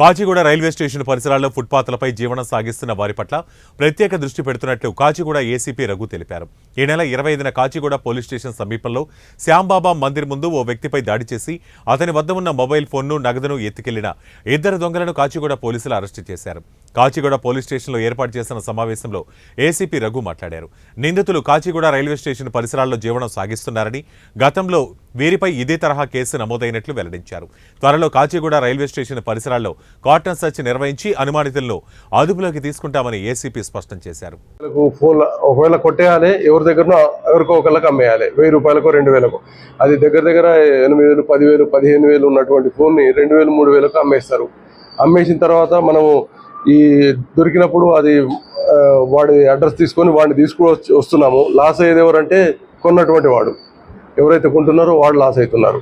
Kachiguda railway station పరిసరాల్లో ఫుట్పాత్లపై జీవనం సాగిస్తున్న వారి పట్ల ప్రత్యేక దృష్టి పెడుతున్నట్లు కాచిగూడ ఏసీపీ రఘు తెలిపారు. ఈ నెల ఇరవై ఐదున కాచిగూడ పోలీస్ స్టేషన్ సమీపంలో శ్యాంబాబా మందిర్ ముందు ఓ వ్యక్తిపై దాడి చేసి అతని వద్ద ఉన్న మొబైల్ ఫోన్ను నగదును ఎత్తుకెళ్ళిన ఇద్దరు దొంగలను కాచిగూడ పోలీసులు అరెస్టు చేశారు. కాచిగూడ పోలీస్ స్టేషన్లో ఏర్పాటు చేసిన సమావేశంలో ఏసీపీ రఘు మాట్లాడారు. నిందితులు కాచిగూడ రైల్వే స్టేషన్ పరిసరాల్లో జీవనం సాగిస్తున్నారని గతంలో వీరిపై ఇదే తరహా కేసు నమోదైనట్లు వెల్లడించారు. త్వరలో కాచిగూడ రైల్వే స్టేషన్ పరిసరాల్లో కాటన్ సర్చ్ నిర్వహించి అనుమానితులను అదుపులోకి తీసుకుంటామని ఏసీపీ స్పష్టం చేశారు. ఫోన్ ఒకవేళ కొట్టేయాలి ఎవరి దగ్గర ఎవరికో ఒకళ్ళకి అమ్మేయాలి. వెయ్యి రూపాయలకు రెండు వేలకు. అది దగ్గర దగ్గర ఎనిమిది వేలు పదివేలు పదిహేను వేలు ఉన్నటువంటి ఫోన్ని రెండు వేలు మూడు వేలకు అమ్మేస్తారు. అమ్మేసిన తర్వాత మనము ఈ దొరికినప్పుడు అది వాడి అడ్రస్ తీసుకొని వాడిని తీసుకు వస్తున్నాము. లాస్ అయ్యేది ఎవరంటే కొన్నటువంటి వాడు. ఎవరైతే కొంటున్నారో వాడు లాస్ అవుతున్నారు.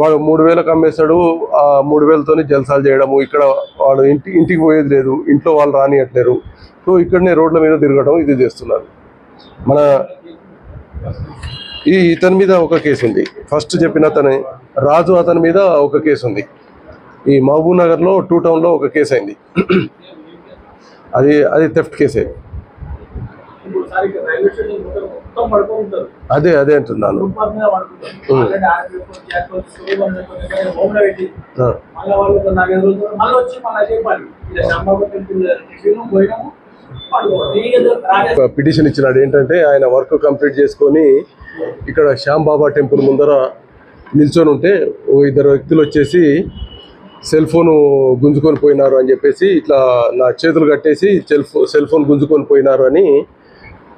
వాడు మూడు వేలకు అమ్మేస్తాడు ఆ మూడు వేలతోనే జల్సాలు చేయడము ఇక్కడ వాడు ఇంటి ఇంటికి పోయేది లేదు ఇంట్లో వాళ్ళు రానియట్లేరు. సో ఇక్కడనే రోడ్ల మీద తిరగడం ఇది చేస్తున్నారు. మన ఈ ఇతని మీద ఒక కేసు ఉంది ఫస్ట్ చెప్పిన అతని రాజు అతని మీద ఒక కేసు ఉంది ఈ మహబూబ్ నగర్లో టూ టౌన్లో ఒక కేసు అయింది. అది అది థెఫ్ట్ కేసే ఉంటారు అదే అదే అంటున్నాను. పిటిషన్ ఇచ్చినాడు. ఏంటంటే ఆయన వర్క్ కంప్లీట్ చేసుకొని ఇక్కడ శ్యామ్ బాబా టెంపుల్ ముందర నిల్చొని ఉంటే ఓ ఇద్దరు వ్యక్తులు వచ్చేసి సెల్ ఫోన్ గుంజుకొని పోయినారు అని చెప్పేసి ఇట్లా నా చేతులు కట్టేసి సెల్ ఫో సెల్ ఫోన్ గుంజుకొని పోయినారు అని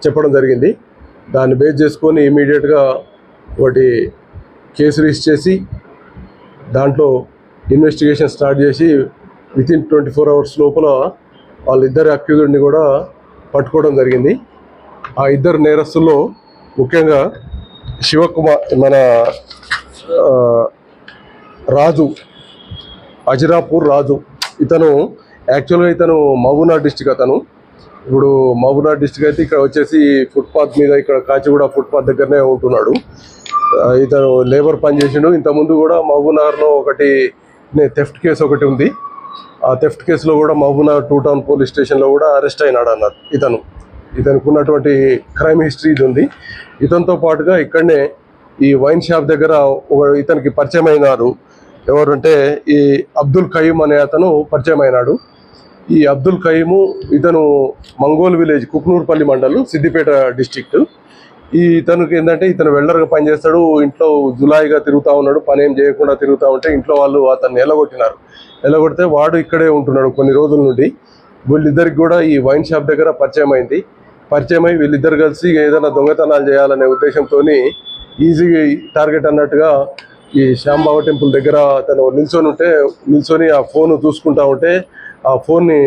చెప్పడం జరిగింది. దాన్ని బేస్ చేసుకొని ఇమీడియట్గా ఒకటి కేసు రిజిస్టర్ చేసి దాంట్లో ఇన్వెస్టిగేషన్ స్టార్ట్ చేసి within twenty four hours లోపల వాళ్ళిద్దరు అక్యూజుడిని కూడా పట్టుకోవడం జరిగింది. ఆ ఇద్దరు నేరస్తుల్లో ముఖ్యంగా శివకుమార్ మన రాజు అజిరాపూర్ రాజు. ఇతను యాక్చువల్గా ఇతను మహబూబ్నగర్ డిస్టిక్ అతను. ఇప్పుడు మహబూబ్నగర్ డిస్టిక్ అయితే ఇక్కడ వచ్చేసి ఫుట్పాత్ మీద ఇక్కడ కాచిగూడ ఫుట్పాత్ దగ్గరనే ఉంటున్నాడు. ఇతను లేబర్ పని చేసిండు. ఇంతకుముందు కూడా మహబూబ్నగర్లో ఒకటి థెఫ్ట్ కేసు ఒకటి ఉంది. ఆ థెఫ్ట్ కేసులో కూడా మహబూబ్నగర్ టూ టౌన్ పోలీస్ స్టేషన్లో కూడా అరెస్ట్ అయినాడు అన్నారు ఇతను. ఇతనికి ఉన్నటువంటి క్రైమ్ హిస్టరీ ఇది ఉంది. ఇతనితో పాటుగా ఇక్కడనే ఈ వైన్ షాప్ దగ్గర ఒక ఇతనికి పరిచయం అయినారు. ఎవరంటే ఈ అబ్దుల్ ఖయీం అనే అతను పరిచయం అయినాడు. ఈ అబ్దుల్ ఖయీము ఇతను మంగోల్ విలేజ్ కుక్నూర్పల్లి మండలం సిద్దిపేట డిస్టిక్ట్ ఈ ఇతనికి ఏంటంటే ఇతను వెల్డర్గా పనిచేస్తాడు ఇంట్లో జులాయిగా తిరుగుతూ ఉన్నాడు పని ఏం చేయకుండా తిరుగుతూ ఉంటే ఇంట్లో వాళ్ళు అతన్ని ఎలగొట్టినారు ఎలగొడితే వాడు ఇక్కడే ఉంటున్నాడు కొన్ని రోజుల నుండి. వీళ్ళిద్దరికి కూడా ఈ వైన్ షాప్ దగ్గర పరిచయం అయింది. పరిచయం అయి వీళ్ళిద్దరు కలిసి ఏదైనా దొంగతనాలు చేయాలనే ఉద్దేశంతో ఈజీ టార్గెట్ అన్నట్టుగా ఈ శ్యాంబాబా టెంపుల్ దగ్గర తను నిల్చొని ఉంటే నిల్చొని ఆ ఫోన్ చూసుకుంటా ఉంటే ఆ ఫోన్ని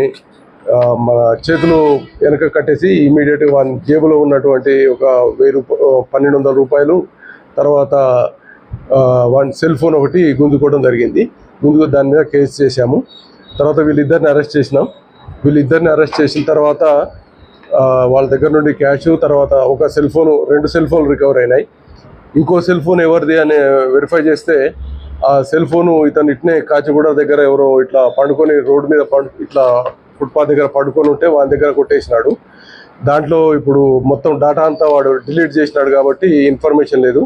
మన చేతులు వెనక కట్టేసి ఇమీడియట్గా వాని జేబులో ఉన్నటువంటి ఒక వెయ్యి రూప పన్నెండు వందల రూపాయలు తర్వాత వాని సెల్ ఫోన్ ఒకటి గుంజుకోవడం జరిగింది. ముందుగా దాని మీద కేసు చేశాము. తర్వాత వీళ్ళిద్దరిని అరెస్ట్ చేసినాం. వీళ్ళిద్దరిని అరెస్ట్ చేసిన తర్వాత వాళ్ళ దగ్గర నుండి క్యాష్ తర్వాత ఒక సెల్ ఫోన్ రెండు సెల్ ఫోన్లు రికవర్ అయినాయి. ఇంకో సెల్ ఫోన్ ఎవరిది అని వెరిఫై చేస్తే ఆ సెల్ ఫోను ఇతను ఇట్నే కాచిగూడ దగ్గర ఎవరో ఇట్లా పండుకొని రోడ్డు మీద పండు ఇట్లా ఫుట్పాత్ దగ్గర పడుకొని ఉంటే వాళ్ళ దగ్గర కొట్టేసినాడు. దాంట్లో ఇప్పుడు మొత్తం డేటా అంతా వాడు డిలీట్ చేసినాడు కాబట్టి ఇన్ఫర్మేషన్ లేదు.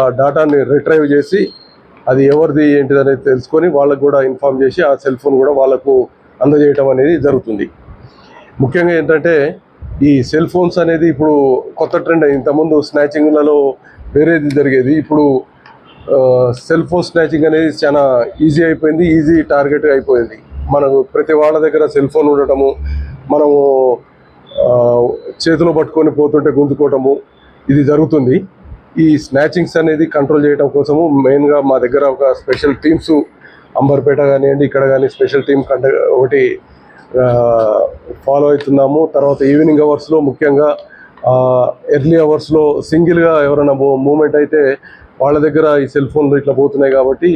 ఆ డేటాని రిట్రైవ్ చేసి అది ఎవరిది ఏంటిది అనేది తెలుసుకొని వాళ్ళకు కూడా ఇన్ఫార్మ్ చేసి ఆ సెల్ ఫోన్ కూడా వాళ్ళకు అందజేయటం అనేది జరుగుతుంది. ముఖ్యంగా ఏంటంటే ఈ సెల్ ఫోన్స్ అనేది ఇప్పుడు కొత్త ట్రెండ్ ఇంతకుముందు స్నాచింగ్లలో వేరేది జరిగేది. ఇప్పుడు సెల్ ఫోన్ స్నాచింగ్ అనేది చాలా ఈజీ అయిపోయింది ఈజీ టార్గెట్ అయిపోయింది. మనకు ప్రతి వాళ్ళ దగ్గర సెల్ ఫోన్ ఉండటము మనము చేతిలో పట్టుకొని పోతుంటే గుంజుకోవటము ఇది జరుగుతుంది. ఈ స్నాచింగ్స్ అనేది కంట్రోల్ చేయడం కోసము మెయిన్గా మా దగ్గర ఒక స్పెషల్ టీమ్స్ అంబర్పేట కానివ్వండి ఇక్కడ కానీ స్పెషల్ టీమ్ కంట ఒకటి ఫాలో అవుతున్నాము. తర్వాత ఈవినింగ్ అవర్స్లో ముఖ్యంగా ఎర్లీ అవర్స్లో సింగిల్గా ఎవరైనా మూమెంట్ అయితే వాళ్ళ దగ్గర ఈ సెల్ ఫోన్లు ఇట్లా పోతున్నాయి కాబట్టి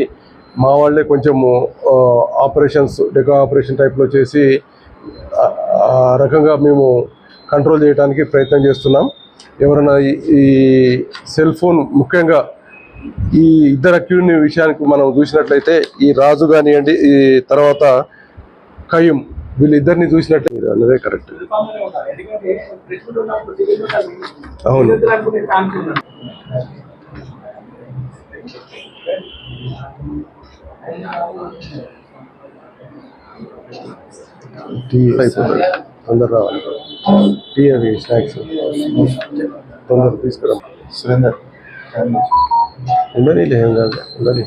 మా వాళ్ళే కొంచెము ఆపరేషన్స్ డెకా ఆపరేషన్ టైప్లో చేసి రకంగా మేము కంట్రోల్ చేయడానికి ప్రయత్నం చేస్తున్నాం. ఎవరైనా ఈ- సెల్ ఫోన్ ముఖ్యంగా ఈ ఇద్దరు అక్యూని విషయానికి మనం చూసినట్లయితే ఈ రాజు కానివ్వండి ఈ తర్వాత కయ్యం వీళ్ళిద్దరిని చూసినట్టే మీరు అన్నదే కరెక్ట్. అవును. టీ అయిపోతుంది. తొందర రావాలి. టీ అవి స్నాక్స్. తొందర తీసుకురా సురేందర్ ఉండని ఏం కాదు. ఉండని.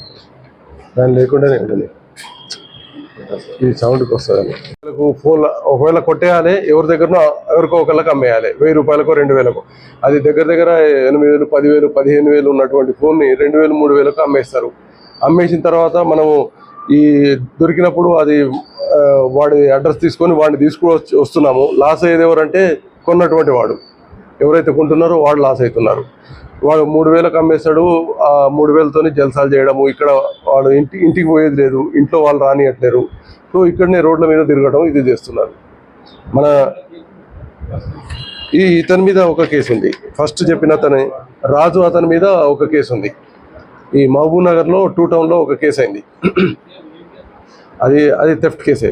దాని లేకుండానే ఉండని. ఈ సౌండ్కి వస్తుంది వాళ్ళకు ఫోన్ ఒకవేళ కొట్టేయాలి ఎవరి దగ్గరనో ఎవరికో ఒకళ్ళకి అమ్మేయాలి. వెయ్యి రూపాయలకు రెండు వేలకు. అది దగ్గర దగ్గర ఎనిమిది వేలు పదివేలు పదిహేను వేలు ఉన్నటువంటి ఫోన్ని రెండు వేలు మూడు వేలకు అమ్మేస్తారు. అమ్మేసిన తర్వాత మనము ఈ దొరికినప్పుడు అది వాడి అడ్రస్ తీసుకొని వాడిని తీసుకు వస్తున్నాము. లాస్ అయ్యేది ఎవరంటే కొన్నటువంటి వాడు. ఎవరైతే కొంటున్నారో వాళ్ళు లాస్ అవుతున్నారు. వాడు మూడు వేలకు అమ్మేస్తాడు ఆ మూడు వేలతోనే జల్సాలు చేయడము ఇక్కడ వాడు ఇంటి ఇంటికి పోయేది లేదు ఇంట్లో వాళ్ళు రానియట్లేరు. సో ఇక్కడనే రోడ్ల మీద తిరగడం ఇది చేస్తున్నారు. మన ఈ ఇతని మీద ఒక కేసు ఉంది. ఫస్ట్ చెప్పిన అతని రాజు అతని మీద ఒక కేసు ఉంది. ఈ మహబూబ్ నగర్లో టూ టౌన్లో ఒక కేసు అయింది. అది అది థెఫ్ట్ కేసే.